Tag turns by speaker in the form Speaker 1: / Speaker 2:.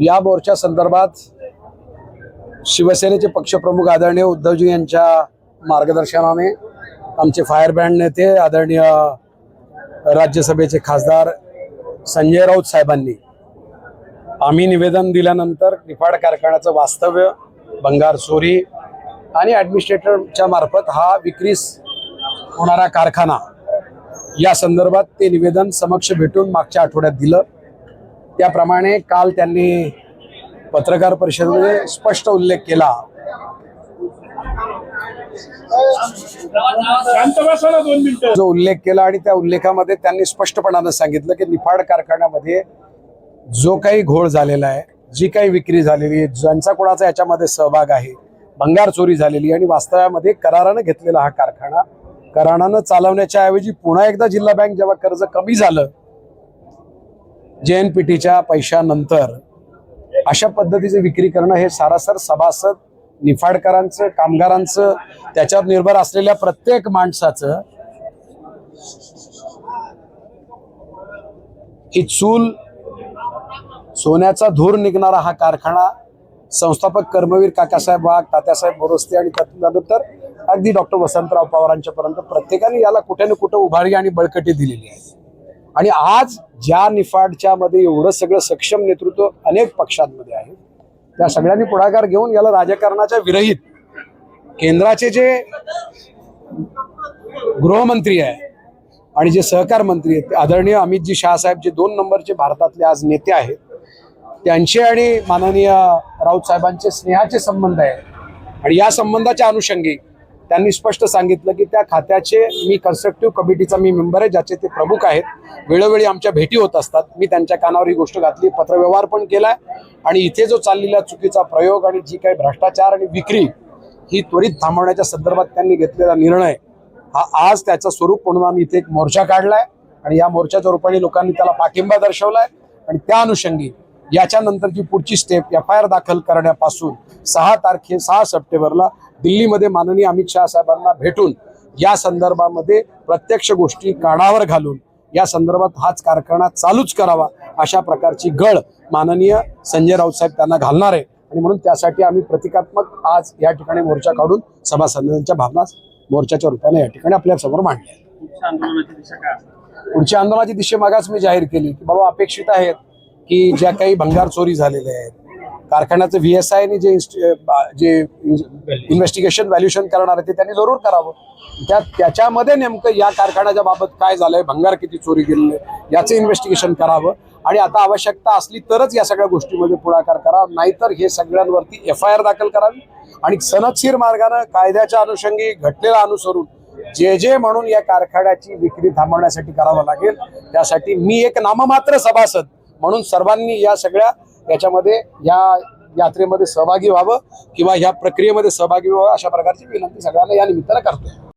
Speaker 1: या मोर्चा संदर्भात शिवसेनेचे पक्षप्रमुख आदरणीय उद्धवजी यांच्या मार्गदर्शनाने आमचे फायर बँड नेते आदरणीय राज्यसभेचे खासदार संजय राऊत साहेबांनी आम्ही निवेदन दिल्यानंतर निफाड कारखान्याचं वास्तव्य भंगार चोरी आणि ॲडमिनिस्ट्रेटरच्या मार्फत हा विक्रीस होणारा कारखाना या संदर्भात ते निवेदन समक्ष भेटून मागच्या आठवड्यात दिलं. त्याप्रमाणे काल त्यांनी पत्रकार परिषदेमध्ये स्पष्ट उल्लेख केला. जो उल्लेख केला आणि त्या उल्लेखामध्ये त्यांनी स्पष्टपणानं सांगितलं की निफाड कारखान्यामध्ये जो काही घोळ झालेला आहे जी काही विक्री झालेली आहे ज्यांचा कोणाचा याच्यामध्ये सहभाग आहे भंगार चोरी झालेली आणि वास्तव्यामध्ये करारानं घेतलेला हा कारखाना कराणानं चालवण्याच्या ऐवजी पुन्हा एकदा जिल्हा बँक जेव्हा कर्ज कमी झालं जेएनपीटीच्या पैशानंतर अशा पद्धतीचे विक्री करणं हे सारासर सभासद निफाडकरांचं कामगारांचं त्याच्यावर निर्भर असलेल्या प्रत्येक माणसाचं ही चूल सोन्याचा धूर निघणारा हा कारखाना संस्थापक कर्मवीर काकासाहेब वाघ तात्यासाहेब बोरस्ते आणि त्यानंतर अगदी डॉक्टर वसंतराव पवारांच्या पर्यंत प्रत्येकाने याला कुठे ना कुठं उभारी आणि बळकटी दिलेली आहे. आणि आज ज्या निफाडच्या मध्ये एवढं सगळं सक्षम नेतृत्व अनेक पक्षांमध्ये आहे त्या सगळ्यांनी पुढाकार घेऊन याला राजकारणाच्या विरहित केंद्राचे जे गृहमंत्री आहे आणि जे सहकार मंत्री आहेत ते आदरणीय अमितजी शहासाहेब जे दोन नंबरचे भारतातले आज नेते आहेत त्यांचे आणि माननीय राऊत साहेबांचे स्नेहाचे संबंध आहेत. आणि या संबंधाच्या अनुषंगी त्यांनी स्पष्ट सांगितलं की त्या खात्याचे मी कन्स्ट्रक्टिव्ह कमिटीचा मी मेंबर आहे ज्याचे ते प्रमुख आहेत. वेळोवेळी आमच्या भेटी होत असतात. मी त्यांच्या कानावर ही गोष्ट घातली पत्रव्यवहार पण केलाय. आणि इथे जो चाललेला चुकीचा प्रयोग आणि जी काही भ्रष्टाचार आणि विक्री ही त्वरित थांबवण्याच्या संदर्भात त्यांनी घेतलेला निर्णय हा आज त्याचं स्वरूप म्हणून आम्ही इथे एक मोर्चा काढलाय. आणि या मोर्चाच्या रूपाने लोकांनी त्याला पाठिंबा दर्शवलाय. आणि त्या अनुषंगी याच्यानंतरची पुढची स्टेप एफ आय आर दाखल करण्यापासून सहा तारखे सहा सप्टेंबरला दिल्लीमध्ये माननीय अमित शहा साहेबांना भेटून या संदर्भामध्ये प्रत्यक्ष गोष्टी कानावर घालून या संदर्भात हाच कारखाना चालूच करावा अशा प्रकारची गळ माननीय संजय राऊत साहेब त्यांना घालणार आहे. आणि म्हणून त्यासाठी आम्ही प्रतिकात्मक आज या ठिकाणी मोर्चा काढून सभासदांच्या भावना मोर्चाच्या रूपाने या ठिकाणी आपल्यासमोर मांडल्या
Speaker 2: पुढच्या आंदोलनाची दिशा
Speaker 1: मागास मी जाहीर केली की बाबा अपेक्षित आहेत की ज्या काही भंगार चोरी झालेल्या आहेत कारखान्याचं व्ही एस आयने जे जे इन्व्हेस्टिगेशन व्हॅल्युएशन करणार आहे ते त्यांनी जरूर करावं. त्या त्याच्यामध्ये नेमकं या कारखान्याच्या बाबत काय झालंय भंगार किती चोरी गेलेले याचं इन्व्हेस्टिगेशन करावं. आणि आता आवश्यकता असली तरच या सगळ्या गोष्टीमध्ये पुढाकार करा नाहीतर हे सगळ्यांवरती एफ आय आर दाखल करावी. आणि सनदशीर मार्गानं कायद्याच्या अनुषंगी घटनेला अनुसरून जे जे म्हणून या कारखान्याची विक्री थांबवण्यासाठी करावं लागेल त्यासाठी मी एक नाममात्र सभासद म्हणून सर्वांनी या सगळ्या याच्यामध्ये या यात्रेमध्ये सहभागी व्हावं किंवा या प्रक्रियेमध्ये सहभागी व्हावं अशा प्रकारची विनंती सगळ्यांना या निमित्तानं करतोय.